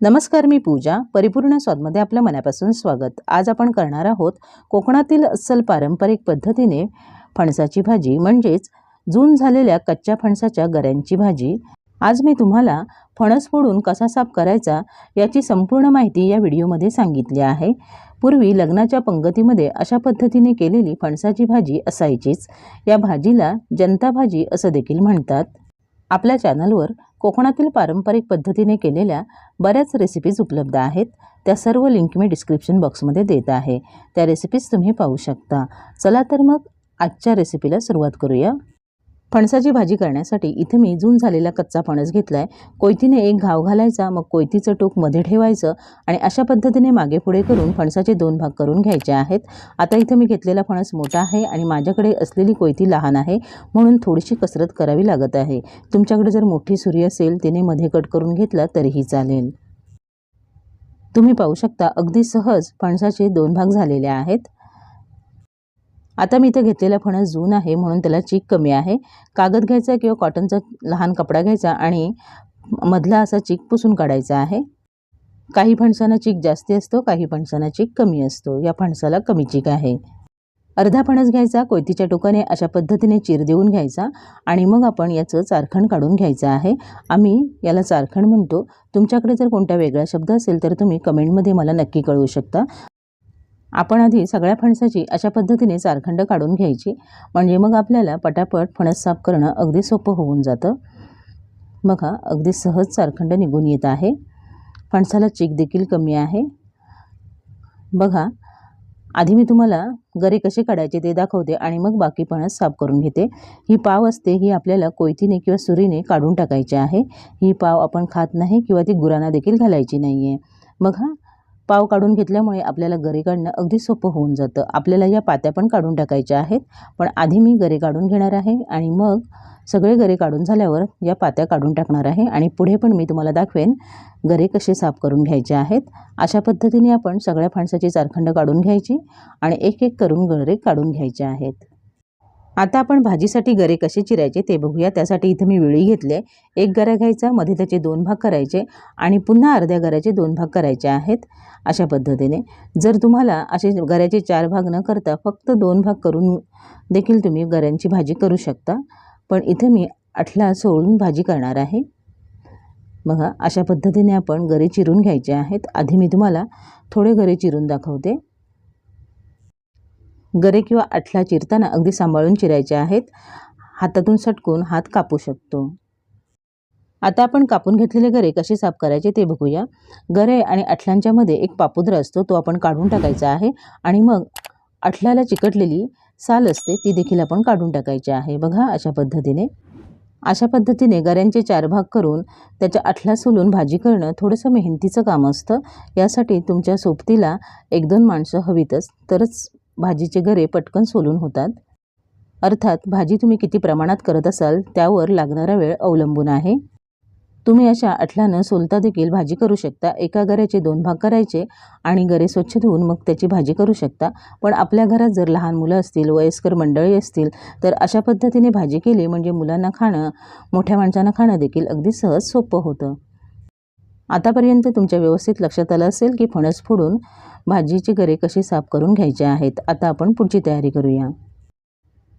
नमस्कार मी पूजा. परिपूर्ण स्वादमध्ये आपल्या मनापासून स्वागत. आज आपण करणार आहोत कोकणातील अस्सल पारंपरिक पद्धतीने फणसाची भाजी म्हणजेच जून झालेल्या कच्च्या फणसाच्या गऱ्यांची भाजी. आज मी तुम्हाला फणस फोडून कसा साफ करायचा याची संपूर्ण माहिती या व्हिडिओमध्ये सांगितली आहे. पूर्वी लग्नाच्या पंगतीमध्ये अशा पद्धतीने केलेली फणसाची भाजी असायचीच. या भाजीला जनता भाजी असं देखील म्हणतात. आपल्या चॅनलवर कोकणातील पारंपरिक पद्धतीने केलेल्या बऱ्याच रेसिपीज उपलब्ध आहेत. त्या सर्व लिंक मी डिस्क्रिप्शन बॉक्समध्ये देत आहे. त्या रेसिपीज तुम्ही पाहू शकता. चला तर मग आजच्या रेसिपीला सुरुवात करूया. फणसाची भाजी करण्यासाठी इथे मी जून झालेला कच्चा फणस घेतला आहे कोयतीने एक घाव घालायचा मग कोयतीचं टोकमध्ये ठेवायचं आणि अशा पद्धतीने मागे पुढे करून फणसाचे दोन भाग करून घ्यायचे आहेत. आता इथं मी घेतलेला फणस मोठा आहे आणि माझ्याकडे असलेली कोयती लहान आहे म्हणून थोडीशी कसरत करावी लागत आहे. तुमच्याकडे जर मोठी सुरी असेल तिने मध्ये कट करून घेतला तरीही चालेल. तुम्ही पाहू शकता अगदी सहज फणसाचे दोन भाग झालेले आहेत. आता मी इथं घेतलेला फणस जून आहे म्हणून त्याला चीक कमी आहे. कागद घ्यायचा किंवा कॉटनचा लहान कपडा घ्यायचा आणि मधला असा चीक पुसून काढायचा आहे. काही फणसांना चीक जास्ती असतो काही फणसांना चीक कमी असतो. या फणसाला कमी चीक आहे. अर्धा फणस घ्यायचा कोयतीच्या टोकाने अशा पद्धतीने चीर देऊन घ्यायचा आणि मग आपण याचं चारखंड काढून घ्यायचं आहे. आम्ही याला चारखंड म्हणतो. तुमच्याकडे जर कोणता वेगळा शब्द असेल तर तुम्ही कमेंटमध्ये मला नक्की कळवू शकता. आपण आधी सगळ्या फणसाची अशा पद्धतीने चारखंड काढून घ्यायची. म्हणजे मग आपल्याला पटापट फणस साफ करणं अगदी सोपं होऊन जातं. बघा अगदी सहज चारखंड निघून येत आहे. फणसाला चीक देखील कमी आहे. बघा आधी मी तुम्हाला गरे कसे काढायचे ते दाखवते आणि मग बाकी फणस साफ करून घेते. ही पाव असते ही आपल्याला कोयतीने किंवा सुरीने काढून टाकायची आहे. ही पाव आपण खात नाही किंवा ती गुरांना देखील घालायची नाही आहे बघा पाव काढून घेतल्यामुळे आपल्याला गरे काढणं अगदी सोपं होऊन जातं. आपल्याला या पात्या पण काढून टाकायच्या आहेत. पण आधी मी गरे काढून घेणार आहे आणि मग सगळे गरे काढून झाल्यावर या पात्या काढून टाकणार आहे आणि पुढे पण मी तुम्हाला दाखवेन गरे कसे साफ करून घ्यायचे आहेत. अशा पद्धतीने आपण सगळ्या फणसाची चारखंड काढून घ्यायची आणि एक एक करून गरे काढून घ्यायचे आहेत. आता आपण भाजीसाठी गरे कसे चिरायचे ते बघूया. त्यासाठी इथं मी विळी घेतले एक गरा घ्यायचा मध्ये त्याचे दोन भाग करायचे आणि पुन्हा अर्ध्या गऱ्याचे दोन भाग करायचे आहेत अशा पद्धतीने. जर तुम्हाला असे गऱ्याचे चार भाग न करता फक्त दोन भाग करून देखील तुम्ही गऱ्यांची भाजी करू शकता. पण इथे मी आठला सोडून भाजी करणार आहे. बघा अशा पद्धतीने आपण गरे चिरून घ्यायचे आहेत. आधी मी तुम्हाला थोडे गरे चिरून दाखवते. गरे किंवा अठला चिरताना अगदी सांभाळून चिरायचे आहेत. हातातून सटकून हात कापू शकतो. आता आपण कापून घेतलेले गरे कसे साफ करायचे ते बघूया. गरे आणि अठलांच्यामध्ये एक पापुद्र असतो तो आपण काढून टाकायचा आहे. आणि मग अठल्याला चिकटलेली साल असते ती देखील आपण काढून टाकायची आहे. बघा अशा पद्धतीने. अशा पद्धतीने गऱ्यांचे चार भाग करून त्याच्या अठला सोलून भाजी करणं थोडंसं मेहनतीचं काम असतं. यासाठी तुमच्या सोबतीला एक दोन माणसं हवीतच. तरच भाजीचे गरे पटकन सोलून होतात. अर्थात भाजी तुम्ही किती प्रमाणात करत असाल त्यावर लागणारा वेळ अवलंबून आहे. तुम्ही अशा अठलानं सोलता देखील भाजी करू शकता. एका गऱ्याचे दोन भाग करायचे आणि गरे स्वच्छ धुवून मग त्याची भाजी करू शकता. पण आपल्या घरात जर लहान मुलं असतील वयस्कर मंडळी असतील तर अशा पद्धतीने भाजी केली म्हणजे मुलांना खाणं मोठ्या माणसांना खाणं देखील अगदी सहज सोपं होतं. आतापर्यंत तुमच्या व्यवस्थित लक्षात आलं असेल की फणस फोडून भाजीचे गरे कसे साफ करून घ्यायचे आहेत आता आपण पुढची तयारी करूया.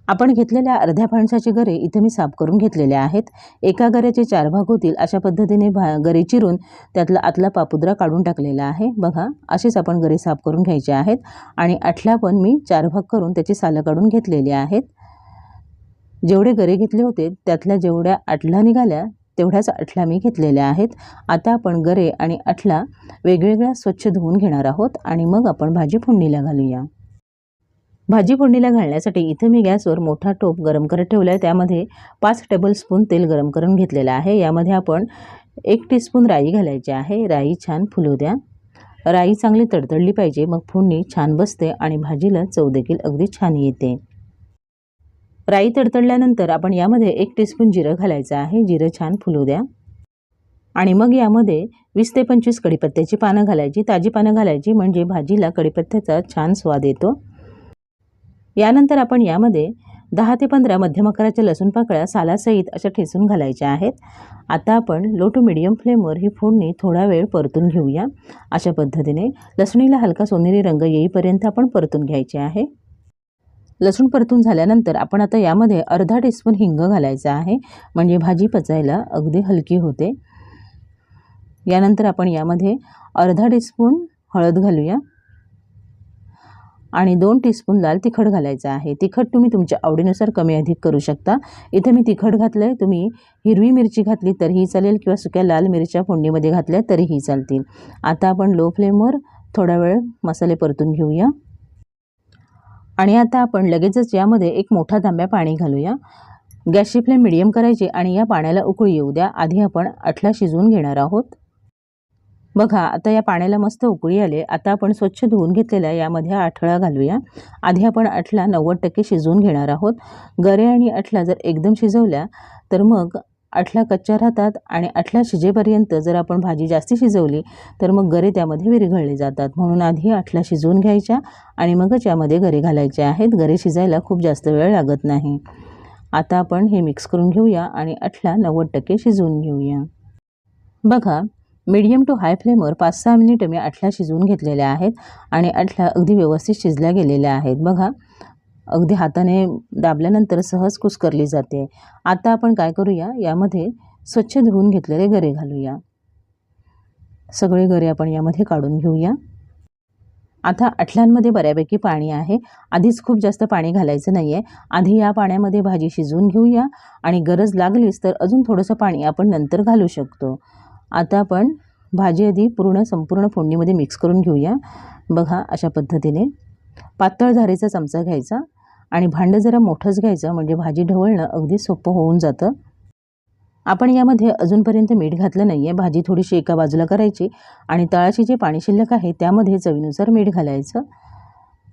आपण घेतलेल्या अर्ध्या फणसाची गरे इथे मी साफ करून घेतलेले आहेत. एका गऱ्याचे चार भाग होतील अशा पद्धतीने भा गरे चिरून त्यातला आतला पापुद्रा काढून टाकलेला आहे. बघा असेच आपण गरे साफ करून घ्यायचे आहेत आणि आठला पण मी चार भाग करून त्याची सालं काढून घेतलेली आहेत. जेवढे गरे घेतले होते त्यातल्या जेवढ्या आठला निघाल्या तेवढ्याच अठला मी घेतलेल्या आहेत. आता आपण गरे आणि अठला वेगवेगळ्या स्वच्छ धुवून घेणार आहोत आणि मग आपण भाजी फोडणीला घालूया. भाजी फोडणीला घालण्यासाठी इथं मी गॅसवर मोठा टोप गरम करत ठेवला आहे त्यामध्ये पाच टेबलस्पून तेल गरम करून घेतलेलं आहे. यामध्ये आपण एक टीस्पून राई घालायची आहे. राई छान फुलू द्या. राई चांगली तडतडली पाहिजे. मग फोडणी छान बसते आणि भाजीला चव देखील अगदी छान येते. राई तडतडल्यानंतर आपण यामध्ये एक टीस्पून जिरं घालायचं आहे. जिरं छान फुलू द्या. आणि मग यामध्ये वीस ते पंचवीस कढीपत्त्याची पानं घालायची. ताजी पानं घालायची म्हणजे भाजीला कढीपत्त्याचा छान स्वाद येतो. यानंतर आपण यामध्ये दहा ते पंधरा मध्यम आकाराच्या लसूण पाकळ्या सालासहित अशा ठेचून घालायच्या आहेत. आता आपण लो टू मिडियम फ्लेमवर ही फोडणी थोडा वेळ परतून घेऊया. अशा पद्धतीने लसणीला हलका सोनेरी रंग येईपर्यंत आपण परतून घ्यायचे आहे. लसूण परतून झाल्यानंतर आपण आता यामध्ये अर्धा टीस्पून हिंग घालायचा आहे. म्हणजे भाजी पचायला अगदी हलकी होते. यानंतर आपण यामध्ये अर्धा टीस्पून हळद घालूया. आणि दोन टीस्पून लाल तिखट घालायचं आहे. तिखट तुम्ही तुमच्या आवडीनुसार कमी अधिक करू शकता. इथे मी तिखट घातलं आहे तुम्ही हिरवी मिरची घातली तरीही चालेल किंवा सुक्या लाल मिरच्या फोडणीमध्ये घातल्या तरीही चालतील. आता आपण लो फ्लेमवर थोडा वेळ मसाले परतून घेऊया. आणि आता आपण लगेचच यामध्ये एक मोठा तांब्या पाणी घालूया. गॅसची फ्लेम मिडियम करायची आणि या पाण्याला उकळी येऊ द्या. आधी आपण अठला शिजवून घेणार आहोत. बघा आता या पाण्याला मस्त उकळी आले आता आपण स्वच्छ धुवून घेतलेल्या यामध्ये आठळा घालूया. आधी आपण अठला नव्वद टक्के शिजवून घेणार आहोत. गरे आणि अठला जर एकदम शिजवल्या तर मग अठला कच्च्या राहतात आणि अठला शिजेपर्यंत जर आपण भाजी जास्त शिजवली तर मग गरे त्यामध्ये विरघळले जातात. म्हणून आधी अठला शिजवून घ्यायच्या आणि मगच यामध्ये गरे घालायचे आहेत. गरे शिजायला खूप जास्त वेळ लागत नाही. आता आपण हे मिक्स करून घेऊया आणि अठला नव्वद टक्के शिजवून घेऊया. बघा मीडियम टू हाय फ्लेमवर पाच सहा मिनिटं मी अठला शिजवून घेतलेल्या आहेत आणि अठला अगदी व्यवस्थित शिजल्या गेलेल्या आहेत. बघा अगदी हाताने दाबल्यानंतर सहज कुस्करली जाते. आता आपण काय करूया? यामध्ये स्वच्छ धुवून घेतलेले गरे घालूया. सगळे गरे आपण यामध्ये काढून घेऊया. आता अठल्यांमध्ये बऱ्यापैकी पाणी आहे. आधीच खूप जास्त पाणी घालायचं नाही आहे आधी या पाण्यामध्ये भाजी शिजवून घेऊया आणि गरज लागलीच तर अजून थोडंसं पाणी आपण नंतर घालू शकतो. आता आपण भाजी आधी पूर्ण संपूर्ण फोडणीमध्ये मिक्स करून घेऊया. बघा अशा पद्धतीने. पातळ धारेचा चमचा घ्यायचा. आणि भांडं जरा मोठंच घ्यायचं म्हणजे भाजी ढवळणं अगदी सोपं होऊन जातं. आपण यामध्ये अजूनपर्यंत मीठ घातलं नाही आहे भाजी थोडीशी एका बाजूला करायची आणि तळाशी जे पाणी शिल्लक आहे त्यामध्ये चवीनुसार मीठ घालायचं.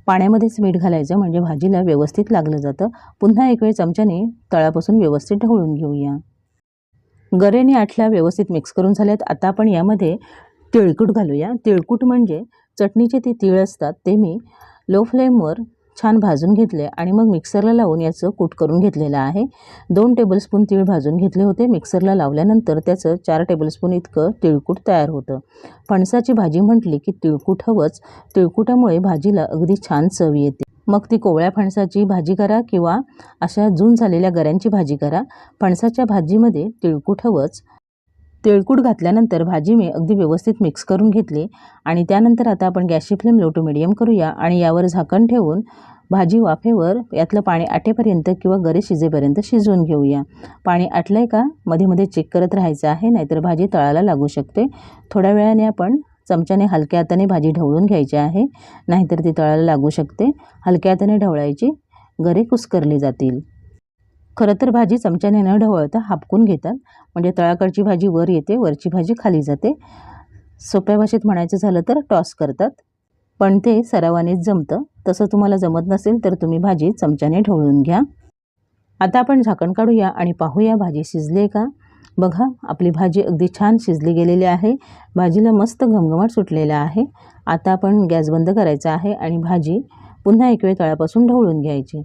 पाण्यामध्येच मीठ घालायचं म्हणजे भाजीला व्यवस्थित लागलं जातं. पुन्हा एक वेळ चमच्याने तळापासून व्यवस्थित ढवळून घेऊया. गरेने आठल्या व्यवस्थित मिक्स करून झाल्यात. आता आपण यामध्ये तिळकूट घालूया. तिळकूट म्हणजे चटणीचे ते तीळ असतात ते मी लो फ्लेमवर छान भाजून घेतले आणि मग मिक्सरला लावून याचं कूट करून घेतलेलं आहे. दोन टेबलस्पून तीळ भाजून घेतले होते. मिक्सरला लावल्यानंतर त्याचं चार टेबलस्पून इतकं तिळकूट तयार होतं. फणसाची भाजी म्हटली की तिळकूट हवंच. तिळकुटामुळे भाजीला अगदी छान चव येते. मग ती कोवळ्या फणसाची भाजी करा किंवा अशा जून झालेल्या गऱ्यांची भाजी करा. फणसाच्या भाजीमध्ये तिळकूट हवंच. तेळकूट घातल्यानंतर भाजी मी अगदी व्यवस्थित मिक्स करून घेतली. आणि त्यानंतर आता आपण गॅसची फ्लेम लो टू मिडियम करूया आणि यावर झाकण ठेवून भाजी वाफेवर यातलं पाणी आटेपर्यंत किंवा गरे शिजेपर्यंत शिजवून घेऊया. पाणी आटलं आहे का? मध्ये मध्ये चेक करत राहायचं आहे नाहीतर भाजी तळाला लागू शकते. थोड्या वेळाने आपण चमच्याने हलक्या हाताने भाजी ढवळून घ्यायची आहे नाहीतर ती तळाला लागू शकते. हलक्या हाताने ढवळायची गरे कुस्करली जातील. खरं तर भाजी चमच्याने न ढवळता हापकून घेतात. म्हणजे तळाकडची भाजी वर येते वरची भाजी खाली जाते. सोप्या भाषेत म्हणायचं झालं तर टॉस करतात. पण ते सरावानेच जमतं. तसं तुम्हाला जमत नसेल तर तुम्ही भाजी चमच्याने ढवळून घ्या. आता आपण झाकण काढूया आणि पाहूया भाजी शिजली का? बघा आपली भाजी अगदी छान शिजली गेलेली आहे. भाजीला मस्त घमघमाट सुटलेला आहे. आता आपण गॅस बंद करायचा आहे आणि भाजी पुन्हा एक वेळ तळापासून ढवळून घ्यायची.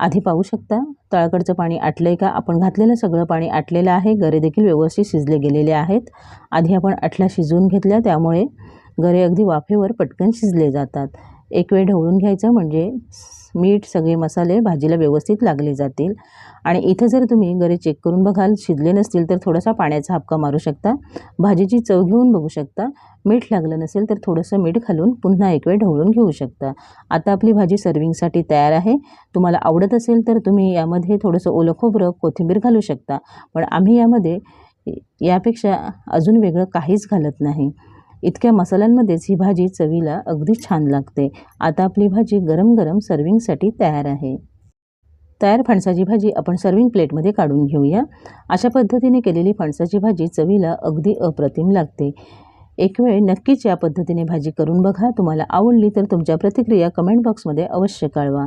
आधी पाहू शकता. तळाकडचं पाणी आटलं आहे का? आपण घातलेलं सगळं पाणी आटलेलं आहे. गरे देखील व्यवस्थित शिजले गेलेले आहेत. आधी आपण आटल्या शिजवून घेतल्या त्यामुळे गरे अगदी वाफेवर पटकन शिजले जातात. एक वेळ ढवळून घ्यायचं म्हणजे मीठ सगळे मसाले भाजीला व्यवस्थित लागले जातील. आणि इथं जर तुम्ही गरे चेक करून बघाल शिजले नसतील तर थोडासा पाण्याचा हापका मारू शकता. भाजीची चव घेऊन बघू शकता. मीठ लागलं नसेल तर थोडंसं मीठ घालून पुन्हा एक वेळ ढवळून घेऊ शकता. आता आपली भाजी सर्विंगसाठी तयार आहे. तुम्हाला आवडत असेल तर तुम्ही यामध्ये थोडंसं ओलं खोबरं कोथिंबीर घालू शकता. पण आम्ही यामध्ये यापेक्षा अजून वेगळं काहीच घालत नाही. इतक्या मसाल्यांमध्येच ही भाजी चवीला अगदी छान लागते. आता आपली भाजी गरम गरम सर्विंगसाठी तयार आहे. तयार फणसाची भाजी आपण सर्विंग प्लेटमध्ये काढून घेऊया. अशा पद्धतीने केलेली फणसाची भाजी चवीला अगदी अप्रतिम लागते. एक वेळ नक्कीच या पद्धतीने भाजी करून बघा. तुम्हाला आवडली तर तुमच्या प्रतिक्रिया कमेंट बॉक्समध्ये अवश्य कळवा.